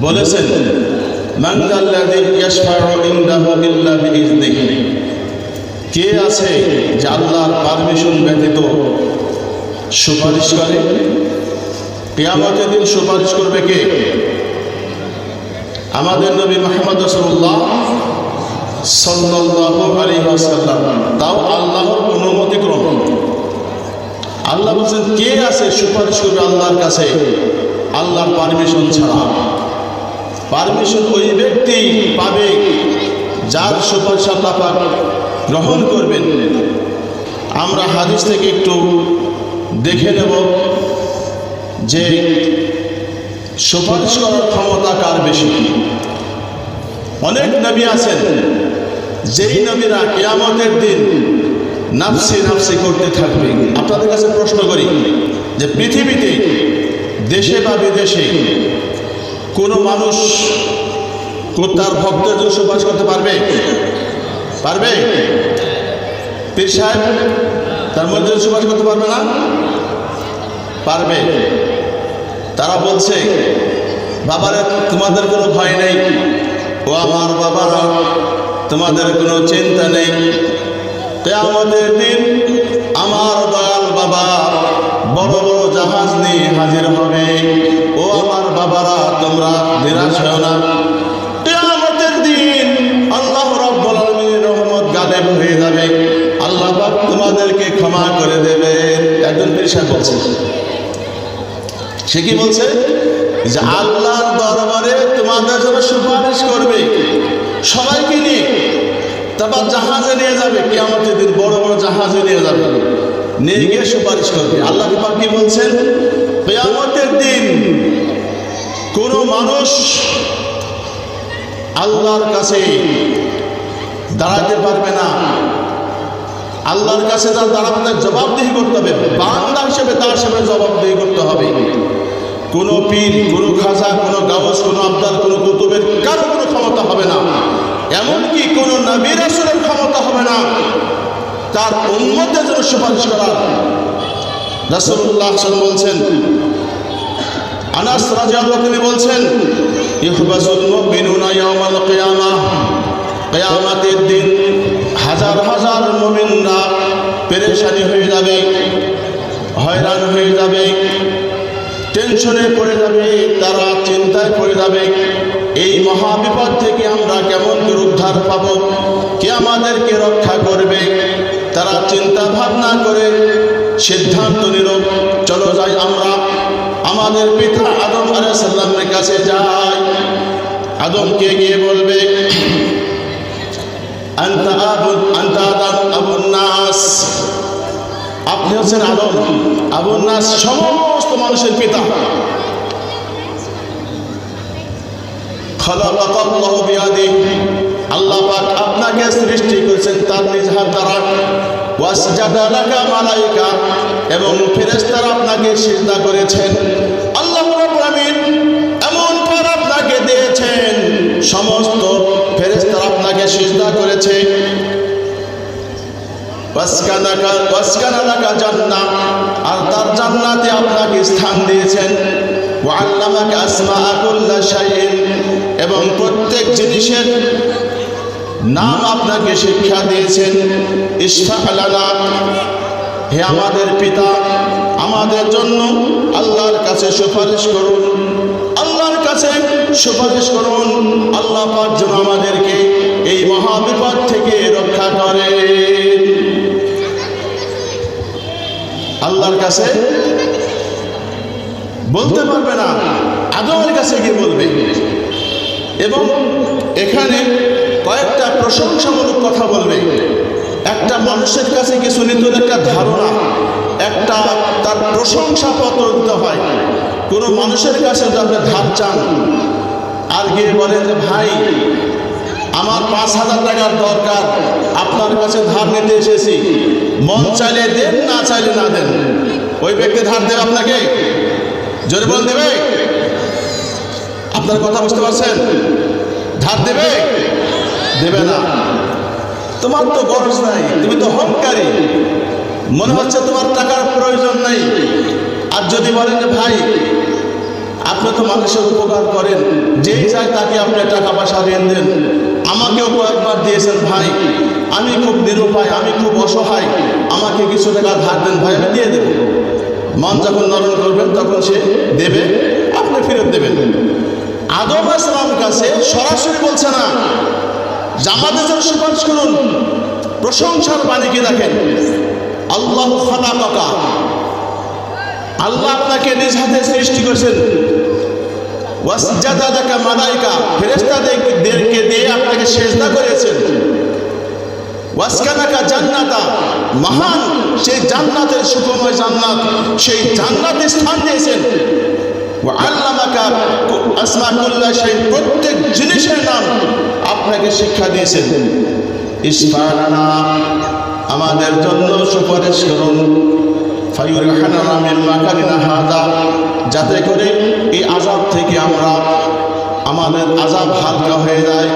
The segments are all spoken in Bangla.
বলেছেন কে আছে যে আল্লাহর পারমিশন ব্যতীত সুপারিশ করে? কিয়ামতের দিন সুপারিশ করবে কে? আমাদের নবী সাল্লাল্লাহু আলাইহি ওয়াসাল্লাম। তাও আল্লাহর অনুমতি আল্লাহ বলছেন, কে আছে সুপারিশ করবে আল্লাহর কাছে? আল্লাহর পারমিশন ছাড়া। পারমিশন ওই ব্যক্তি পাবে যার সুপারিশ আল্লাহ গ্রহণ করবেন। আমরা হাদিস থেকে একটু দেখে নেব যে সুপারিশ করার ক্ষমতা কার বেশি? অনেক নবী আছেন, যেই নবীরা কেয়ামতের দিন নাফসি নাফসি করতে থাকবে। আপনাদের কাছে প্রশ্ন করি যে পৃথিবীতে দেশে বা বিদেশে কোনো মানুষ তার ভক্তের জন্য সুপারিশ করতে পারবে? পারবে? পীর সাহেব, তার মধ্যে সুপারিশ করতে পারবে না? পারবে। তারা বলছে, বাবারে, তোমাদের কোনো ভয় নেই। ও আমার বাবারা তোমাদের কোনো চিন্তা নেই। আমাদের দিন আমার জাহাজ নিয়ে হাজির হবে। ও আমার বাবারা, তোমরা নিরাশ হও না। কেয়ামতের দিন আল্লাহ রাব্বুল আলামিনের রহমত গালেব হয়ে যাবে। আল্লাহ পাক তোমাদেরকে ক্ষমা করে দেবে একজন পেশা বলছে সে কি বলছে? যে আল্লাহর দরবারে তোমাদের জন্য সুপারিশ করবে, সবাইকে নিয়ে। তারপর জাহাজে নিয়ে যাবে, কেয়ামতের দিন বড় বড় জাহাজে নিয়ে যাবে। নিয়ে গিয়ে সুপারিশ করবে। আল্লাহ পাক কি বলছেন? কেয়ামতের দিন কোনো মানুষ আল্লাহর কাছে দাঁড়াতে পারবে না। আল্লাহর কাছে তার দাঁড়াবে তার জবাবদিহি করতে হবে। বান্দা হিসেবে তার সামনে জবাবদিহি করতে হবে। কোনো পীর, কোনো খাজা, কোনো গাওস কোনো আবদার, কোনো কুতুবের কারও কোনো ক্ষমতা হবে না। এমনকি কোনো নবীর আসলের ক্ষমতা হবে না। তার উন্মতের জন্য সুপারিশ করার রাসূলুল্লাহ সাল্লাল্লাহু বলছেন, আনাস রাদিয়াল্লাহু তিনি বলছেন, ইহবাসুল মুমিনুনা ইয়াওমাল কিয়ামাহ কিয়ামতের দিন হাজার হাজার মুমিনরা পেরেশানি হয়ে যাবে, হয়রান হয়ে যাবে, টেনশনে পড়ে যাবে, তারা চিন্তায় পড়ে যাবে, এই মহাবিপদ থেকে আমরা কেমন করে উদ্ধার পাব? কে আমাদেরকে রক্ষা করবে? তারা চিন্তা ভাবনা করে সিদ্ধান্ত নিল, চলো যাই আমরা। আমাদের পিতা আদম আলাইসাল্লামের কাছে যাই। আদমকে গিয়ে বলবে আপনি হচ্ছেন আদম। আবুন নাস সমস্ত মানুষের পিতা। আল্লাহ আপনাকে সৃষ্টি করেছেন, তার নিজ হাত দ্বারা। এবং ফেরেশতারা আপনাকে সিজদা করেছেন। আল্লাহ এমন পর আপনাকে দিয়েছেন, সমস্ত ফেরেশতারা আপনাকে সিজদা করেছে। আর তার জান্নাতে আপনাকে স্থান দিয়েছেন। এবং প্রত্যেক জিনিসের নাম আপনাকে শিক্ষা দিয়েছেন। ইশফাআলানা হে আমাদের পিতা, আমাদের জন্য আল্লাহর কাছে সুপারিশ করুন। আল্লাহর কাছে সুপারিশ করুন। আল্লাহ যেন আমাদেরকে এই মহাবিপদ থেকে রক্ষা করে। আল্লাহর কাছে বলতে পারবে না। আদমের কাছে গিয়ে বলবে। এবং এখানে প্রশংসামূলক কথা বলবে। একটা মানুষের কাছে কিছু নিতুন একটা ধারণা, একটা তার প্রশংসা পত্র দিতে হয়। কোনো মানুষের কাছে যদি আপনি ধার চান, আর গিয়ে বলেন যে, ভাই, আমার পাঁচ হাজার টাকার দরকার, আপনার কাছে ধার নিতে এসেছি। মন চাইলে দেন, না চাইলে না দেন। ওই ব্যক্তি ধার দেবে আপনাকে? জোরে বল দেবে? আপনার কথা বুঝতে পারছেন? ধার দেবে? দেবে না। তোমার তো গরজ নাই, তুমি তো হংকারী মনে হচ্ছে তোমার টাকার প্রয়োজন নেই। আর যদি বলেন যে, ভাই, আপনি তো মানুষের উপকার করেন যেই চাই তাকে আপনি টাকা পয়সা ঋণ দেন। আমাকেও কয়েকবার দিয়েছেন, ভাই, আমি খুব নিরুপায়, আমি খুব অসহায়, আমাকে কিছু টাকা ধার দেন, ভাই, আমি দিয়ে দেবো। মন যখন নরম করবেন, তখন সে দেবে, আপনি ফেরত দেবেন। আদম আসলাম কাছে সরাসরি বলছে না জামাতের জন্য সুপারিশ করুন, প্রশংসার বাণীকে দেখেন? আল্লাহ খানা কাকা আল্লাহ আপনাকে নিজ হাতে সৃষ্টি করেছেন। ওয়াসজাদা দেখা মালাইকা ফেরেস্তাদেরকে দিয়ে আপনাকে সেজদা করেছেন। ওয়াসকানাকা জান্নাতা, মহান সেই জান্নাতের সুখময় জান্নাত, সেই জান্নাতে স্থান দিয়েছেন। আল্লামাকা আসমা সেই প্রত্যেক জিনিসের নাম আপনাকে শিক্ষা দিয়েছেন। ইসফারানা আমাদের জন্য সুপারিশ করুন। ফায়ুরহানা মিন মাকারিনা হাদা, যাতে করে এই আজাব থেকে আমরা আমাদের আজাব হালকা হয়ে যায়।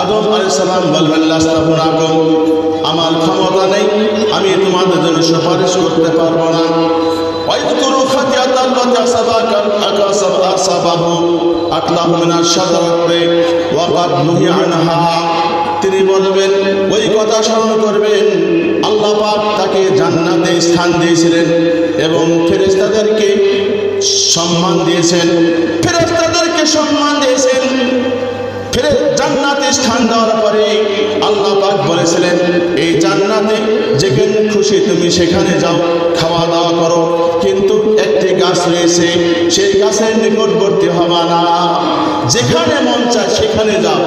আদম আলাইসালাম বলবেন লাস্তাফুনাকুম আমার ক্ষমতা নেই, আমি তোমাদের জন্য সুপারিশ করতে পারব না। সাবাকাল আকাসাব আসাবাহু, আতলাহু মিনাশ শাজারাতি ওয়া কাদ নুহিয়া আনহা তিনি বলবেন, ওই কথা স্মরণ করবেন, আল্লাহ পাক তাকে জান্নাতে স্থান দিয়েছিলেন এবং ফেরেশতাদেরকে সম্মান দিয়েছেন। ফেরেশতাদেরকে সম্মান দিয়েছেন। ফিরে জান্নাতে স্থান দেওয়ার পরে আল্লাহ পাক বলেছিলেন, এই জান্নাতে যেখানে খুশি তুমি সেখানে যাও, খাওয়া দাওয়া করো। কিন্তু একটি গাছ রয়েছে, সেই গাছের নিকটবর্তী হবা না। যেখানে মন চায় সেখানে যাও।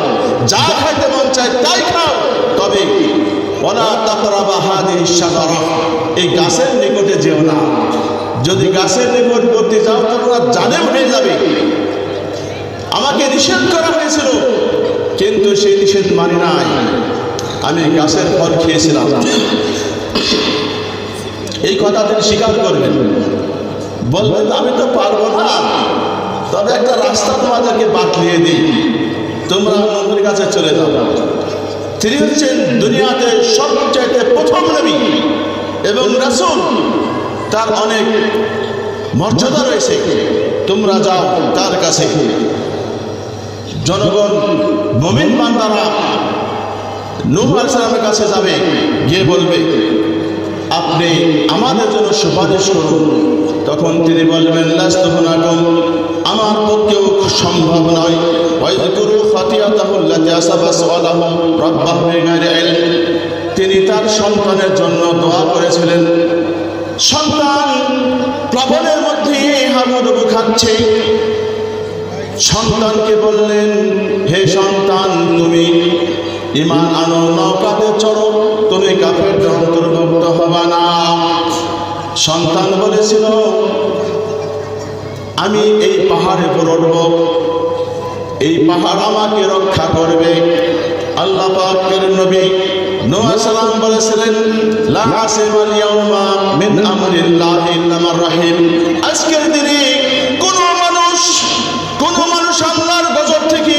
যা খাইতে মন চায় তাই খাও। তবে ওলা তাকরাবা হাদিহি শাজারা। এই গাছের নিকটে যেও না। যদি গাছের নিকটবর্তী যাও, তোমরা জানেম হয়ে যাবে। আমাকে নিষেধ করা হয়েছিল, কিন্তু সেই নিষেধ মানি নাই। আমি গাছের ফল খেয়েছিলাম। এই কথা তিনি স্বীকার করবেন বলবেন আমি তো পারব না। তবে একটা রাস্তা তোমাদেরকে বাতলিয়ে দিই। তোমরা নবীর কাছে চলে যাও। তিনি হচ্ছেন দুনিয়াতে সবচাইতে প্রথম নবী এবং রাসূল। তার অনেক মর্যাদা রয়েছে। তোমরা যাও তার কাছে। জনগণ, মমিন বান্দারা নূহ আলাইসালামের কাছে যাবে, গিয়ে বলবে, আপনি আমাদের জন্য সুপারিশ করুন। তখন তিনি বলবেন লাস্তফনাকম আমার পক্ষেও সম্ভব নয়। ওয়াইযকুরু ফাতিয়াতাহুল্লাতি আসাবা সালাহু রাব্বাহু বিগাইরি ইলম। তিনি তার সন্তানের জন্য দোয়া করেছিলেন। সন্তান প্লাবনের মধ্যে হাবুডুবু খাচ্ছে। সন্তানকে বললেন, হে সন্তান, তুমি ইমান আনো নৌকাতে চড়ো। তুমি কাফের অন্তর্ভুক্ত হবা না। সন্তান বলেছিল আমি এই পাহাড়ে উঠব এই পাহাড় আমাকে রক্ষা করবে। আল্লাহ পাকের নবী নোয়া সালাম বলেছিলেন, লা আসিমাল ইয়াউমা মিন আমরিল্লাহি ইল্লা মান রাহিম। আজকের দিনে কোন মানুষ কোন মানুষ আল্লাহর গজব থেকে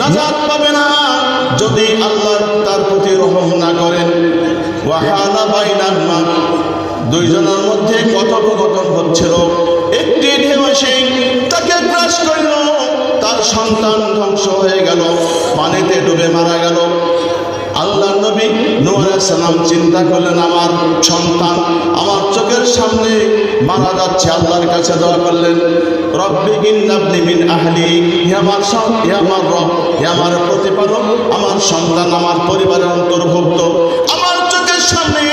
নাজাত পাবে না যদি আল্লাহ তার প্রতি রহম না করেন। ওয়াহালা বাইনাহুমা, দুইজনের মধ্যে কথোপকথন হচ্ছিল। একটি ঢেউ এসে তাকে গ্রাস করল। তার সন্তান ধ্বংস হয়ে গেল, পানিতে ডুবে মারা গেল। আল্লাহ নবী সালাম চিন্তা করলেন, আমার সন্তান আমার চোখের সামনে মারা যাচ্ছে, আল্লাহর কাছে দোয়া করলেন, রব্বি গিন্নাবনি মিন আহলি, হে আমার হে আমার রব, হে আমার প্রতিপালক, আমার সন্তান আমার পরিবারের অন্তর্ভুক্ত। আমার চোখের সামনে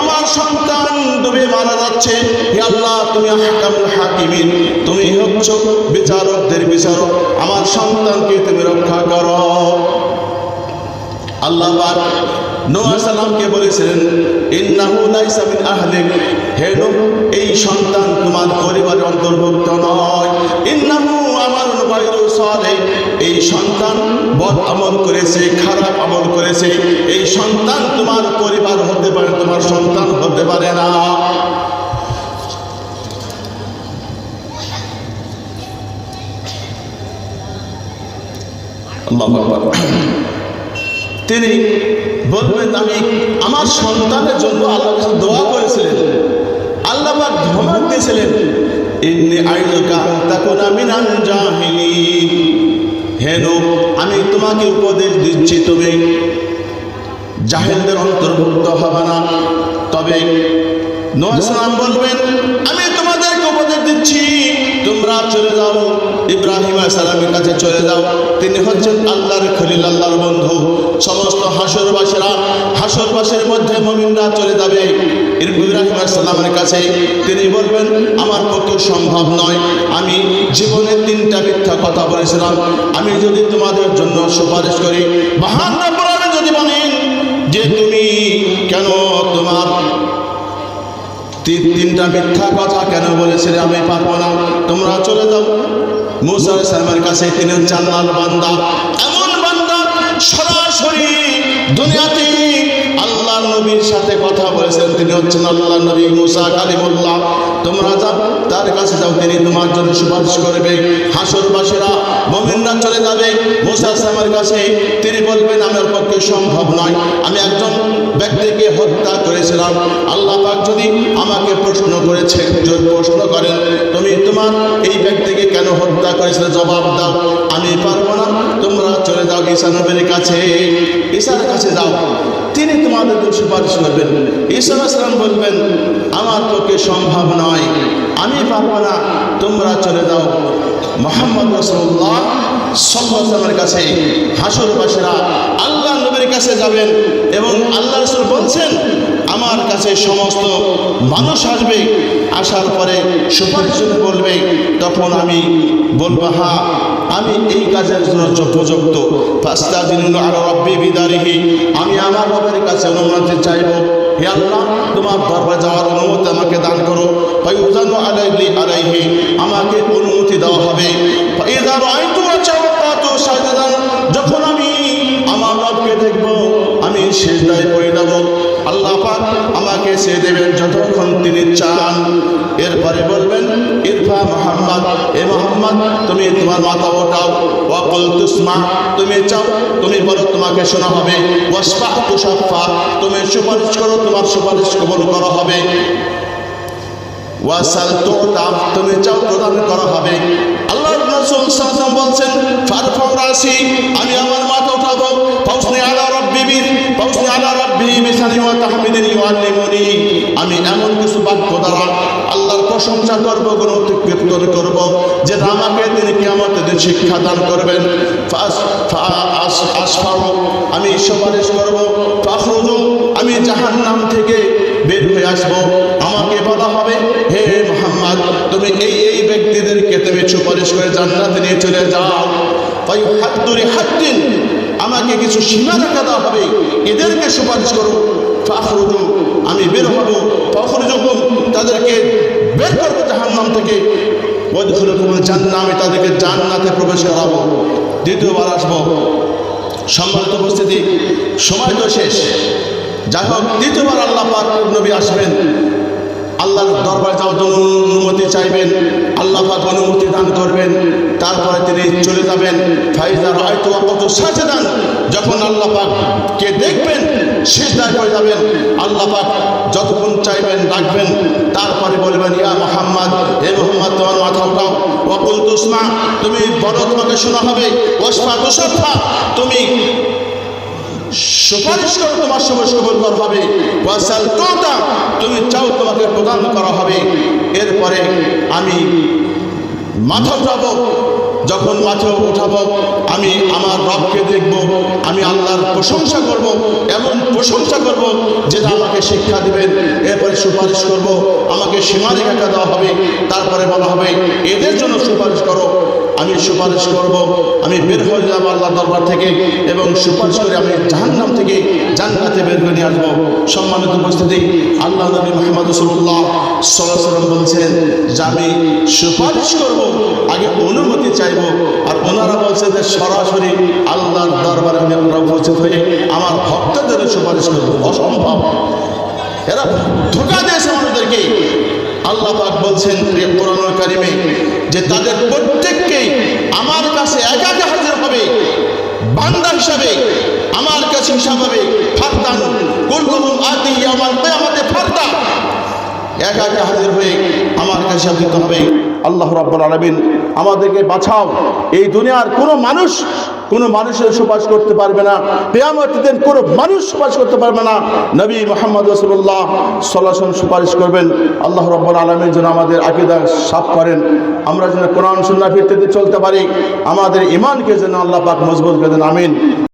আমার সন্তান ডুবে মারা যাচ্ছে। হে আল্লাহ, তুমি আহকামুল হাকিমিন। তুমি হচ্ছ বিচারকদের বিচারক। আমার সন্তানকে তুমি রক্ষা করো। আল্লাহ নূহ সালামকে বলেছিলেন, ইন্নাহু লাইসা মিন আহলিক। হে নূহ, এই সন্তান তোমার পরিবারের অন্তর্ভুক্ত নয়। ইন্নাহু আমার গায়রু সালেহ এই সন্তান বদ আমল করেছে, খারাপ আমল করেছে। এই সন্তান তোমার পরিবার হতে পারে, তোমার সন্তান তিনি বলবেন, আমি আমার সন্তানের জন্য আল্লাহ দোয়া করেছিলেন। আল্লাহ ধমক দিয়েছিলেন আমি তোমাকে উপদেশ দিচ্ছি, তুমি জাহেলদের অন্তর্ভুক্ত হবে না। তবে নোয়াসালাম বলবেন, আমি তোমাদেরকে উপদেশ দিচ্ছি। তোমরা চলে যাও, ইব্রাহিম সালামের কাছে চলে যাও। তিনি হচ্ছেন আল্লাহর খলিল, আল্লাহর বন্ধু। সমস্ত হাসরবাসীরা হাসরবাসের মধ্যে মমিনরা চলে যাবে। ইব্রাহিম সালামের কাছে তিনি বলবেন, আমার পক্ষে সম্ভব নয়। আমি জীবনে তিনটা মিথ্যা কথা বলেছিলাম। আমি যদি তোমাদের জন্য সুপারিশ করি বাহান্ন যদি বলেন যে তুমি কেন তোমার তিন তিনটা মিথ্যা কথা কেন বলেছিলে আমি পারব না? তোমরা চলে যাও। মুসা সালামের কাছে তিনি জান্নাল বান্দা। এমন বান্দা সরাসরি দুনিয়াতে আল্লাহ নবীর সাথে কথা বলেছেন। তিনি হচ্ছেন আল্লাহ নবী মুসা কালিমুল্লাহ। তোমরা যাও, তার কাছে যাও। তিনি তোমার জন্য সুপারিশ করবে। হাসরবাসীরা মোমিনরা চলে যাবে, মুসা সালামের কাছে তিনি বলবেন, আমার পক্ষে সম্ভব নয়। আমি একজন ব্যক্তিকে হত্যা করেছিলাম। আল্লাহ পাক যদি আমাকে প্রশ্ন করেছে যদি প্রশ্ন করেন, তুমি তোমার এই ব্যক্তিকে কেন হত্যা করেছিলে? জবাব দাও। আমি পারব না। তোমরা চলে যাও ঈসা নবীর কাছে। ঈশার কাছে যাও। তিনি তোমাদের জন্য সুপারিশ করবেন। ঈসা আসলাম বলবেন, আমার পক্ষে সম্ভব নয়। আমি পারব না। তোমরা চলে যাও। মোহাম্মদ রসুল্লাহ সাল্লামের কাছে হাসরবাসীরা আল্লাহ নবীর কাছে যাবেন এবং আল্লাহ রসুল বলছেন, আমার কাছে সমস্ত মানুষ আসবে। আসার পরে সুপারিশ বলবে তখন আমি বলব, হা, আমি এই কাজের জন্য উপযুক্ত পাঁচটা দিন আরও রব্বি বিদারিহি, আমি আমার রবের কাছে অনুমতি চাইব। হে আল্লাহ, তোমার দরবার যাওয়ার অনুমতি আমাকে দান করো। আলাইহি, আমাকে অনুমতি দেওয়া হবে। যখন আমি আমার রবকে দেখব, আমি সেজদায় পড়ে যাব। আল্লাহ আমাকে সে দেবেন যতক্ষণ তিনি চান। এরপরে বলবেন, ইরফা মোহাম্মদ, এ মোহাম্মদ, তুমি তোমার মাথা ওঠাও। ওয়াকুল তুসমা তুমি চাও, তুমি বলো তোমাকে শোনা হবে। ওয়াসফা তুষাফা তুমি সুপারিশ করো, তোমার সুপারিশ কবল করা হবে। ওয়াসাল তুমি চাও প্রদান করা হবে। আল্লাহ রাসূল সাল্লাল্লাহু বলছেন, ফারফাউ রাসি আমি আমার মাথা উঠাবো। ফাউসনি আলা রাব্বি বি, ফাউসনি আলা রাব্বি মিসানি ওয়া তাহমিদানি ওয়াল্লিমুনি আমি এমন কিছু বাক্য দ্বারা আল্লাহর প্রশংসা করব গুণকীর্তন করব যে আমাকে তিনি কিয়ামতের দিন শিক্ষা দান করবেন। ফাস আমি সুপারিশ করব। ফাখরুজু, আমি জাহান্নাম থেকে বের হয়ে আসব। আমাকে বলা হবে তুমি এই এই ব্যক্তিদেরকে তুমি সুপারিশ করে জান্নাতে নিয়ে চলে যাও। তাই হাত ধরে হাত দিন আমাকে কিছু সীমা রেখা দেওয়া হবে এদেরকে সুপারিশ করো। ফাখরুজু, আমি বের হব। ফাখরুজুকুম তাদেরকে বের করব জাহান্নাম থেকে। জান্নাত আমি তাদেরকে জান্নাতে প্রবেশ করাবো। দ্বিতীয়বার আসব। সম্মানিত উপস্থিতি, সময় তো শেষ। যাই হোক, দ্বিতীয়বার আল্লাহ পাক নবী আসবেন। আল্লাহর দরবার যাওয়ার জন্য অনুমতি চাইবেন, আল্লাহ পাক অনুমতি দান করবেন, তারপরে তিনি চলে যাবেন। ফাইজার হয়তো সাজে সাজেদান, যখন আল্লাহ কে দেখবেন, সিজদায় করে যাবেন, আল্লাহ পাক যতক্ষণ চাইবেন ডাকবেন তারপরে বলবেন, ইয়া মোহাম্মদ, হে মোহাম্মদ, তোমার মাথা উঠাও। অকুল তুসমা তুমি বড় তোমাকে শোনা হবে। ওসফা তুষফা তুমি সুপারিশ করো তোমার সময় কবল হবে। ওয়াসাল তুমি চাও তোমাকে প্রদান করা হবে। এরপরে আমি মাথা উঠাবো। যখন মাথা উঠাবো, আমি আমার রবকে দেখব, আমি আল্লাহর প্রশংসা করব, এমন প্রশংসা করব যেটা আমাকে শিক্ষা দিবেন। এরপরে সুপারিশ করব, আমাকে সীমারেখা দেওয়া হবে। তারপরে বলা হবে, এদের জন্য সুপারিশ করো। আমি সুপারিশ করব, আমি বের হয়ে যাব আল্লাহ দরবার থেকে এবং সুপারিশ করে আমি জাহান্নাম থেকে জান্নাতে বের করে নিয়ে আসব। সম্মানিত উপস্থিতি, আল্লাহ নবী মোহাম্মদ রসুল্লাহ সাল্লাম বলছেন যে আমি সুপারিশ করব, আগে অনুমতি চাইব আর ওনারা বলছে যে সরাসরি আল্লাহর দরবারে আমি আমরা উপস্থিত হয়ে আমার ভক্তদের সুপারিশ করব। অসম্ভব। এরা ধোকা দিয়েছে আমাদেরকে। আল্লাহ বলছেন কোরআন কারিমে যে তাদের প্রত্যেককেই আমার কাছে একা একা হাজির হবে। বান্দা হিসাবে আমার কাছে হিসাব হবে ফারদান কুল্লুহুম আতি ইয়ামাল কিয়ামাতে একা একা হাজির হয়ে আমার আমার কাছে দিতে হবে। আল্লাহ রাব্বুল আলামিন আমাদেরকে বাঁচাও। এই দুনিয়ার কোনো মানুষ কোনো মানুষের সুপাস করতে পারবে না। কেয়ামতের দিন কোনো মানুষ সুপারিশ করতে পারবে না। নবী মোহাম্মদ রসুল্লাহ সলাসন সুপারিশ করবেন, আল্লাহ রব্বুল আলমের যেন আমাদের আকিদা সাফ করেন। আমরা যেন কোরআন সুন্না ভিত্তিতে চলতে পারি। আমাদের ইমানকে যেন আল্লাহ পাক মজবুত করে দেন, আমিন।